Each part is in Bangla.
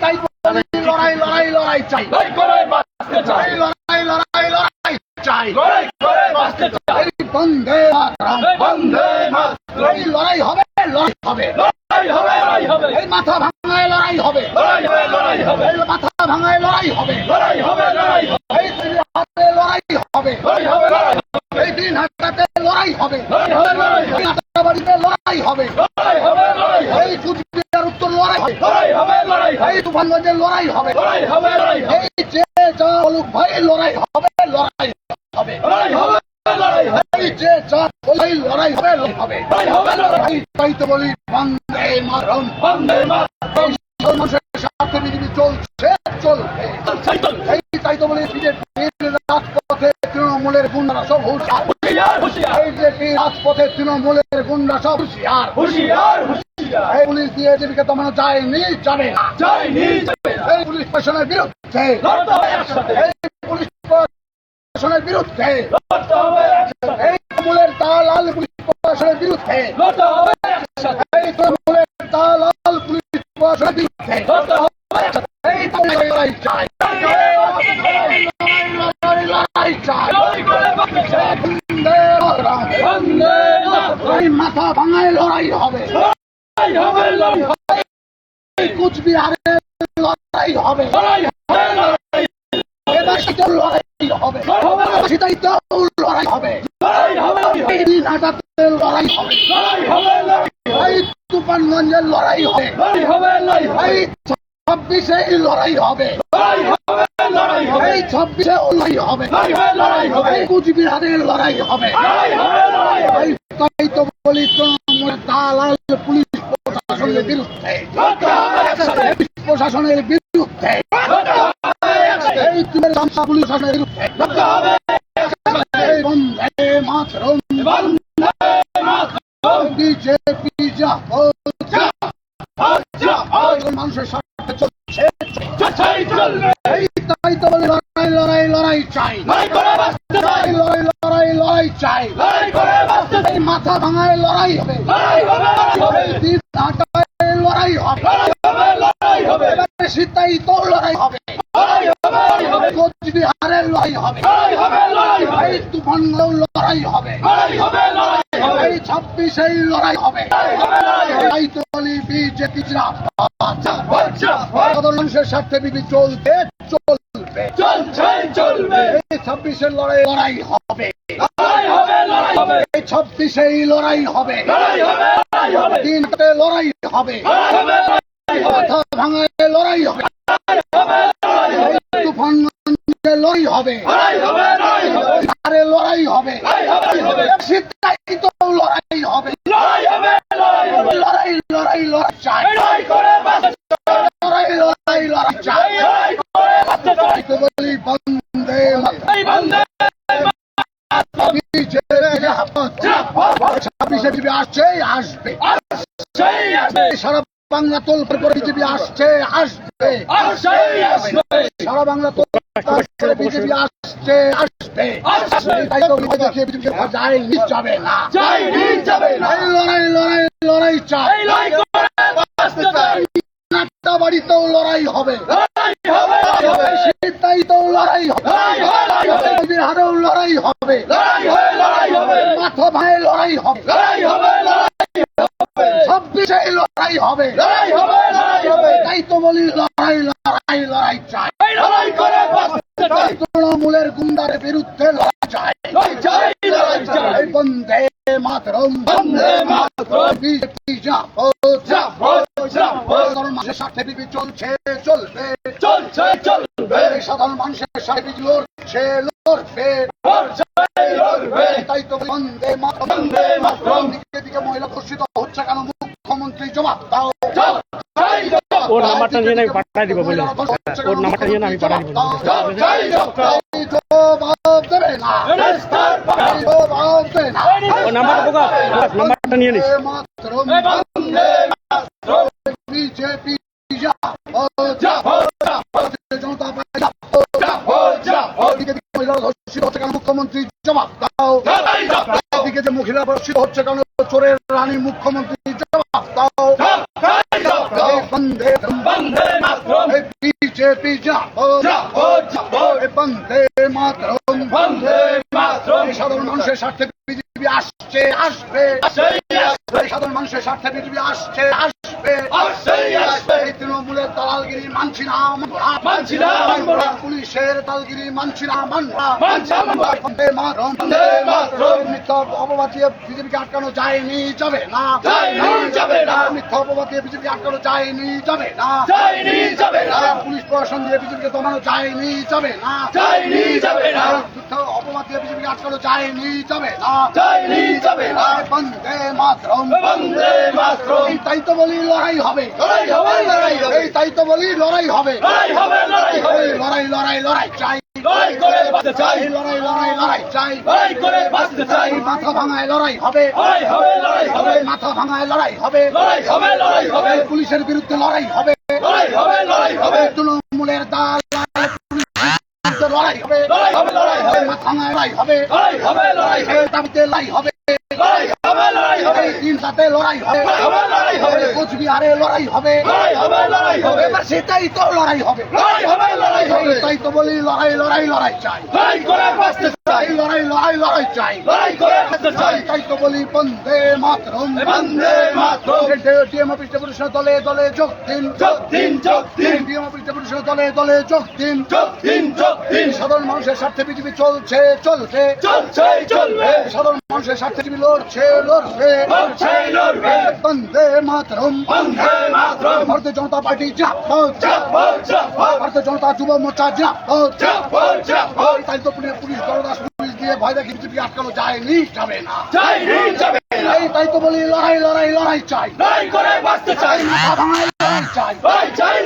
তাই লড়াই লড়াই লড়াই চাই লড়াই চাই লড়াই লড়াই লড়াই চাই মাতরম এই লড়াই হবে লড়াই হবে লড়াই হবে এই মাথা ভাঙায় লড়াই হবে লড়াই হবে লড়াই হবে এই মাথা ভাঙায় লড়াই হবে লড়াই হবে লড়াই হবে এই তিন হাতে লড়াই হবে লড়াই হবে লড়াই হবে এই তিন হাতে লড়াই হবে লড়াই হবে লড়াই হবে এই লড়াই হবে লড়াই হবে লড়াই এই কুচবিহার উত্তর লড়াই হবে লড়াই হবে লড়াই হবে এই তুফানগঞ্জের লড়াই হবে। লড়াই হবে এই যে যা বলুক ভাই লড়াই হবে লড়াই হবে। লড়াই হবে লড়াই হবে। যে যা বলি লড়াই হবে হবে। লড়াই হবে লড়াই তাই তো বলি বন্দে মাতরম। বন্দে মাতরম। মানুষের স্বার্থে পৃথিবী চলছে চলবে। তাই তো বলি তৃণমূলের গুন্ডারা সব হুঁশিয়ার। রাজপথে তৃণমূলের গুন্ডা সব হুঁশিয়ার। হুঁশিয়ার এই পুলিশ দিয়ে জীবিকা দমানো যায়নি যাবে এই পুলিশ প্রশাসনের বিরুদ্ধে। এই পুলিশ প্রশাসনের বিরুদ্ধে। এই তৃণমূলের দালাল পুলিশ প্রশাসনের বিরুদ্ধে। লড়তে হবে একসাথে। এই তৃণমূলের দালাল পুলিশ প্রশাসনের বিরুদ্ধে লড়তে হবে একসাথে এই তো লড়াই চাই লড়াই লড়াই চাই লড়াই করে বাঁচতে চাই বন্দে মাতরম। বন্দে মাতরম এই মাথা ভাঙায় লড়াই হবে লড়াই হবে লড়াই হবে লড়াই হবে হবে লড়াই হবে তুফানগঞ্জের লড়াই হবে ছাব্বিশে লড়াই হবে ছাব্বিশে লড়াই হবে কুচবিহারের লড়াই হবে লড়াই লড়াই তাই তো বলি তৃণমূল দালাল পুলিশ প্রশাসনের বিরুদ্ধে। প্রশাসনের বিরুদ্ধে। এই তুমের গামছা পুলিশ প্রশাসনের বিরুদ্ধে। বন্দে মাতরম। বিজেপি যা মানুষের স্বার্থে চলছে। এই তাই তো লড়াই লড়াই লড়াই চাই। লড়াই চাই এই লড়াই চাই মাথা ভাঙায় লড়াই হবে লড়াই হবে সীতাই তো লড়াই হবে লড়াই হবে কোচবিহারের লড়াই এই লড়াই এই লড়াই বিজেপি আচ্ছা মানুষের স্বার্থে চলবে চলছে চলবে এই ছাব্বিশের লড়াই লড়াই হবে। হবে এই লড়াই হবে। লড়াই হবে। লড়াই হবে। তুফানগঞ্জে লড়াই হবে লড়াই হবে আরে লড়াই হবে লড়াই হবে হবে সিদ্ধান্ত লড়াই হবে লড়াই হবে লড়াই হবে লড়াই লড়াই লড়াই চাই লড়াই করে বাঁচতে চাই লড়াই লড়াই লড়াই চাই লড়াই করে বাঁচতে চাই তো বলি বন্দে মাতরম। এই বন্দে সারা বাংলা তোল করে বিজেপি আসছে, আসবে। সারা বাংলা তোল করে বিজেপি আসছে আসবে তো লড়াই লড়াই লড়াই চাই বাড়িতেও হবে লড়াই হবে লড়াই হবে লড়াই হবে লড়াই হবে লড়াই হবে বিহারেও লড়াই হবে। লড়াই হবে লড়াই হবে। মাথা ভাই লড়াই হবে। লড়াই হবে লড়াই হবে। ছাব্বিশে লড়াই হবে। লড়াই হবে লড়াই হবে। তাই তো বলি লড়াই লড়াই লড়াই চাই। লড়াই করে তৃণমূলের গুন্ডার বিরুদ্ধে লড়াই চাই। লড়াই চাই লড়াই চাই। এই মাতরম। বন্দে মাতরম। বিজেপি যা জাফর জাফর সাধারণ মানুষের স্বার্থে চলছে চলবে। চলছে চলবে। সাধারণ মানুষের স্বার্থে লড়ছে লড়বে। তাই তো বন্দে বন্দে দিকে দিকে মহিলা ধর্ষিত হচ্ছে কেন? মুখ্যমন্ত্রী জবাব দাও। ওর নাম্বারটা নিয়ে আমি পাঠাই দিব বলে। ওর নাম্বারটা নিয়ে আমি পাঠাই দিব ওর নাম্বারটা পোকা নাম্বারটা নিয়ে নিস। বিজেপি মুখ্যমন্ত্রী জবাব দাও। লড়াই জাফর দিকে যে মহিলা ধর্ষিত হচ্ছে কেন চোরের রানী মুখ্যমন্ত্রী জবাব দাও। বন্দে বন্দে মাতরম। সাধারণ মানুষের স্বার্থে বিজেপি আসছে আসবে। সাধারণ মানুষের স্বার্থে বিজেপি আসছে আসবে। আসবে এই তৃণমূলের দালালগিরি মানছি না। মানছি না। পুলিশের দালালগিরি মানছি না মানবা মানছি না, মানবো না। বন্দে মাতরম বন্দে মাতরম। মিথ্যা অপবাদ দিয়ে বিজেপিকে আটকানো যায়নি যাবে না যাবে না। মিথ্যা অপবাদ বিজেপিকে আটকানো যায়নি যাবে না যাবে না পুলিশ প্রশাসন দিয়ে বিজেপিকে দমানো যায়নি যাবে না যাবে না মিথ্যা অপবাদ দিয়ে বিজেপিকে আটকানো যায়নি যাবে না যায়নি যাবে না বন্দে মাতরম। বন্দে মাতরম। এই তাই তো বলি লড়াই হবে। লড়াই হবে লড়াই হবে। এই তাই তো বলি লড়াই হবে। লড়াই হবে লড়াই হবে। লড়াই লড়াই লড়াই চাই। লড়াই করে বাঁচতে চাই। লড়াই লড়াই লড়াই চাই। লড়াই করে বাঁচতে চাই। মাথা ভাঙায় লড়াই হবে। লড়াই হবে লড়াই হবে। মাথা ভাঙায় লড়াই হবে। লড়াই হবে লড়াই হবে। পুলিশের বিরুদ্ধে লড়াই হবে। লড়াই হবে লড়াই হবে লড়াই হবে মাথা লড়াই হবে লড়াই হবে লড়াই হবে। দাবিতে লড়াই হবে। লড়াই হবে লড়াই হবে। তিন সাথে লড়াই হবে। হবে লড়াই কোচবিহারে লড়াই হবে এবার সেটাই তো লড়াই হবে। তাই তো বলি লড়াই লড়াই লড়াই চাই। লড়াই লড়াই লড়াই লড়াই চাই। তাই তো বলি Vande Mataram. Vande Mataram. DM office deputation দলে দলে যোগ দিন। যোগ দিন যোগ দিন। ডিএম অফিস ডেপুটেশন দলে দলে যোগ দিন। যোগ দিন যোগ দিন। সাধারণ মানুষের স্বার্থে পৃথিবী চলছে চলছে চলছে চলবে। সাধারণ মানুষের স্বার্থে বিজেপি লড়ছে লড়ছে লড়ছে লড়বে। বন্দে মাতরম। বন্দে মাতরম। ভারতীয় জনতা party Bharatiya Janata Yuva Morcha police police দলদাস police দিয়ে ভয় দেখে বিজেপি আটকানো যায়নি যাবে না। এই তাই তো বলি লড়াই লড়াই লড়াই চাই। লড়াই করে বাঁচতে চাই। লড়াই চাই। লড়াই চাই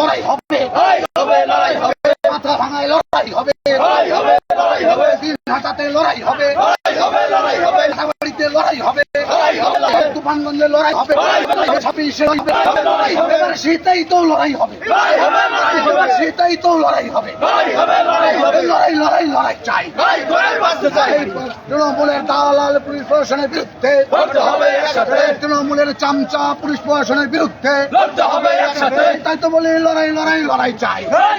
লড়াই হবে লড়াই হবে মাথা ভাঙায় লড়াই হবে লড়াই হবে লড়াই হবে দিন হাঁটাতে লড়াই হবে লড়াই হবে লড়াই হবে বাড়িতে লড়াই হবে লড়াই হবে লড়াই হবে তুফানগঞ্জে লড়াই হবে। ছাব্বিশে। এবার সেটাই তো লড়াই হবে এবার সেটাই তো লড়াই হবে। লড়াই লড়াই লড়াই চাই। লড়াই চাই তৃণমূলের দালাল পুলিশ প্রশাসনের বিরুদ্ধে লড়তে হবে একসাথে তৃণমূলের চামচা পুলিশ প্রশাসনের বিরুদ্ধে লড়তে হবে একসাথে তাই তো বলি লড়াই লড়াই লড়াই চাই লড়াই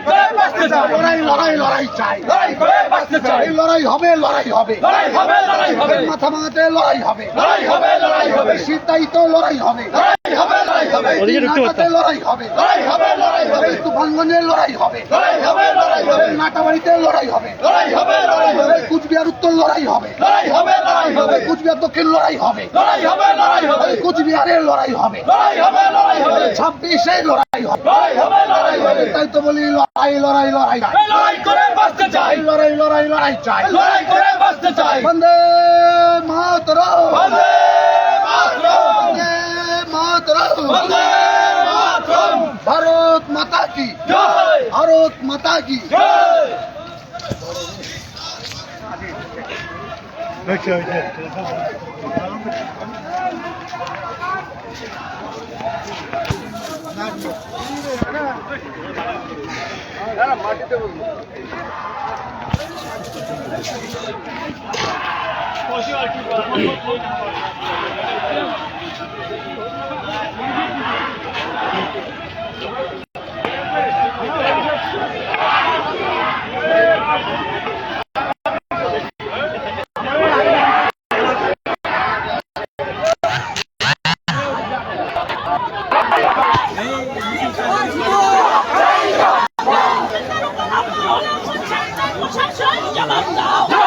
লড়াই লড়াই লড়াই চাই লড়াই করে বাঁচতে চাই এই লড়াই হবে লড়াই হবে লড়াই হবে লড়াই হবে মাথা ভাঙাতে লড়াই হবে লড়াই হবে লড়াই হবে সেটাই তো লড়াই হবে লড়াই হবে লড়াই হবে। লড়াই হবে লড়াই হবে লড়াই হবে এই তুফানগঞ্জে লড়াই হবে লড়াই হবে লড়াই হবে এই নাটাবাড়িতে লড়াই হবে লড়াই হবে লড়াই হবে এই কুচবিহার উত্তর লড়াই হবে। লড়াই হবে লড়াই হবে। কুচবিহার দক্ষিণ লড়াই হবে। লড়াই হবে লড়াই হবে। কুচবিহারের লড়াই হবে। লড়াই হবে লড়াই হবে। ছাব্বিশে লড়াই হবে। লড়াই হবে লড়াই হবে। তাই তো বলি লড়াই লড়াই লড়াই। লড়াই করে বাঁচতে চাই। লড়াই লড়াই লড়াই চাই। লড়াই করে বাঁচতে চাই। বন্দে মাতরম। বন্দে মাতরম। বন্দে মাতরম। বন্দে মাতরম। ভারত মাতা কি? জয়। ভারত মাতা কি? জয়। Peki öyle. Ha, markete. Koşu var ki var. আদিবাসী